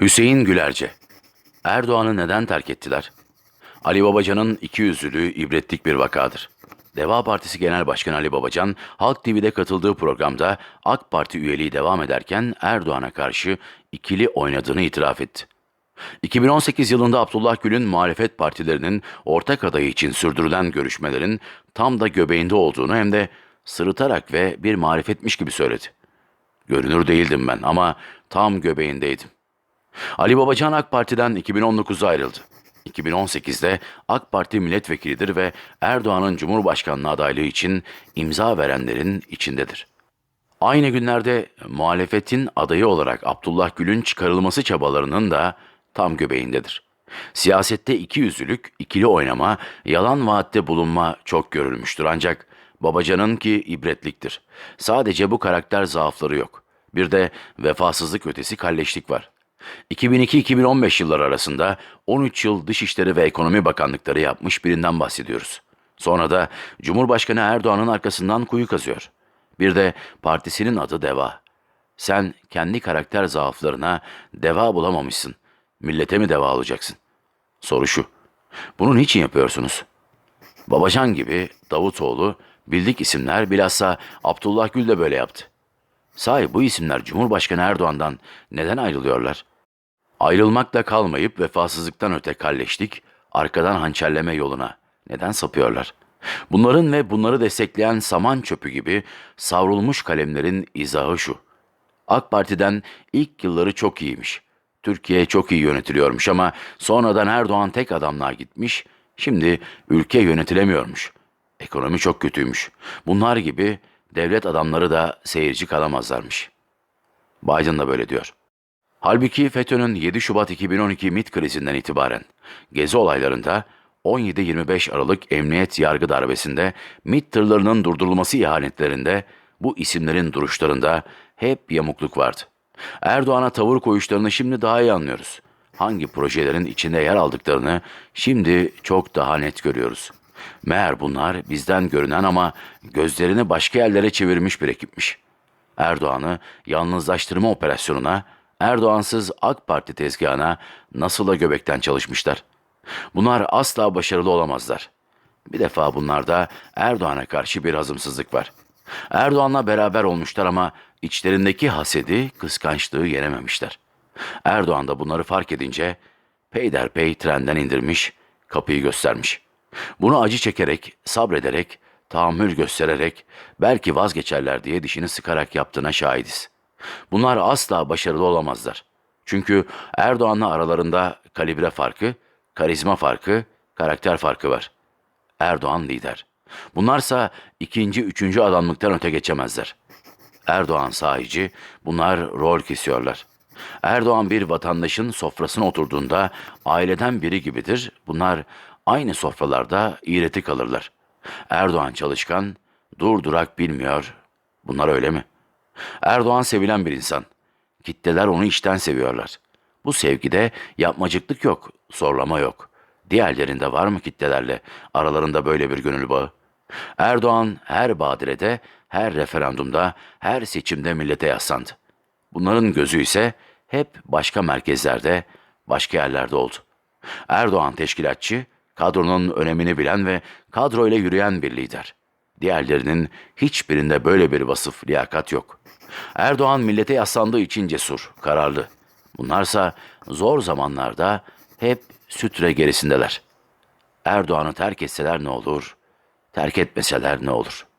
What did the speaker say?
Hüseyin Gülerce Erdoğan'ı neden terk ettiler? Ali Babacan'ın iki yüzlülüğü ibretlik bir vakadır. Deva Partisi Genel Başkanı Ali Babacan, Halk TV'de katıldığı programda AK Parti üyeliği devam ederken Erdoğan'a karşı ikili oynadığını itiraf etti. 2018 yılında Abdullah Gül'ün muhalefet partilerinin ortak adayı için sürdürülen görüşmelerin tam da göbeğinde olduğunu hem de sırıtarak ve bir marifetmiş gibi söyledi. Görünür değildim ben ama tam göbeğindeydim. Ali Babacan AK Parti'den 2019'da ayrıldı. 2018'de AK Parti milletvekilidir ve Erdoğan'ın Cumhurbaşkanlığı adaylığı için imza verenlerin içindedir. Aynı günlerde muhalefetin adayı olarak Abdullah Gül'ün çıkarılması çabalarının da tam göbeğindedir. Siyasette iki yüzlülük, ikili oynama, yalan vaatte bulunma çok görülmüştür ancak Babacan'ın ki ibretliktir. Sadece bu karakter zaafları yok. Bir de vefasızlık ötesi kalleşlik var. 2002-2015 yılları arasında 13 yıl Dışişleri ve Ekonomi Bakanlıkları yapmış birinden bahsediyoruz. Sonra da Cumhurbaşkanı Erdoğan'ın arkasından kuyu kazıyor. Bir de partisinin adı Deva. Sen kendi karakter zaaflarına deva bulamamışsın. Millete mi deva olacaksın? Soru şu. Bunu niçin yapıyorsunuz? Babacan gibi Davutoğlu, bildik isimler bilhassa Abdullah Gül de böyle yaptı. Sahi bu isimler Cumhurbaşkanı Erdoğan'dan neden ayrılıyorlar? Ayrılmakla kalmayıp vefasızlıktan öte kalleşlik, arkadan hançerleme yoluna neden sapıyorlar? Bunların ve bunları destekleyen saman çöpü gibi savrulmuş kalemlerin izahı şu. AK Parti'den ilk yılları çok iyiymiş. Türkiye çok iyi yönetiliyormuş ama sonradan Erdoğan tek adamlığa gitmiş, şimdi ülke yönetilemiyormuş. Ekonomi çok kötüymüş. Bunlar gibi devlet adamları da seyirci kalamazlarmış. Biden da böyle diyor. Halbuki FETÖ'nün 7 Şubat 2012 MİT krizinden itibaren gezi olaylarında 17-25 Aralık emniyet yargı darbesinde MİT tırlarının durdurulması ihanetlerinde bu isimlerin duruşlarında hep yamukluk vardı. Erdoğan'a tavır koyuşlarını şimdi daha iyi anlıyoruz. Hangi projelerin içinde yer aldıklarını şimdi çok daha net görüyoruz. Meğer bunlar bizden görünen ama gözlerini başka yerlere çevirmiş bir ekipmiş. Erdoğan'ı yalnızlaştırma operasyonuna, Erdoğansız AK Parti tezgahına nasıl da göbekten çalışmışlar. Bunlar asla başarılı olamazlar. Bir defa bunlarda Erdoğan'a karşı bir hazımsızlık var. Erdoğan'la beraber olmuşlar ama içlerindeki hasedi, kıskançlığı yenememişler. Erdoğan da bunları fark edince peyderpey trenden indirmiş, kapıyı göstermiş. Bunu acı çekerek, sabrederek, tahammül göstererek, belki vazgeçerler diye dişini sıkarak yaptığına şahidiz. Bunlar asla başarılı olamazlar. Çünkü Erdoğan'la aralarında kalibre farkı, karizma farkı, karakter farkı var. Erdoğan lider. Bunlarsa ikinci, üçüncü adamlıktan öte geçemezler. Erdoğan sahici, bunlar rol kesiyorlar. Erdoğan bir vatandaşın sofrasına oturduğunda aileden biri gibidir. Bunlar aynı sofralarda iğreti kalırlar. Erdoğan çalışkan, dur durak bilmiyor. Bunlar öyle mi? Erdoğan sevilen bir insan. Kitleler onu içten seviyorlar. Bu sevgide yapmacıklık yok, zorlama yok. Diğerlerinde var mı kitlelerle aralarında böyle bir gönül bağı? Erdoğan her badirede, her referandumda, her seçimde millete yaslandı. Bunların gözü ise hep başka merkezlerde, başka yerlerde oldu. Erdoğan teşkilatçı, kadronun önemini bilen ve kadroyla yürüyen bir lider. Diğerlerinin hiçbirinde böyle bir vasıf, liyakat yok. Erdoğan millete yaslandığı için cesur, kararlı. Bunlarsa zor zamanlarda hep sütre gerisindeler. Erdoğan'ı terk etseler ne olur, terk etmeseler ne olur?''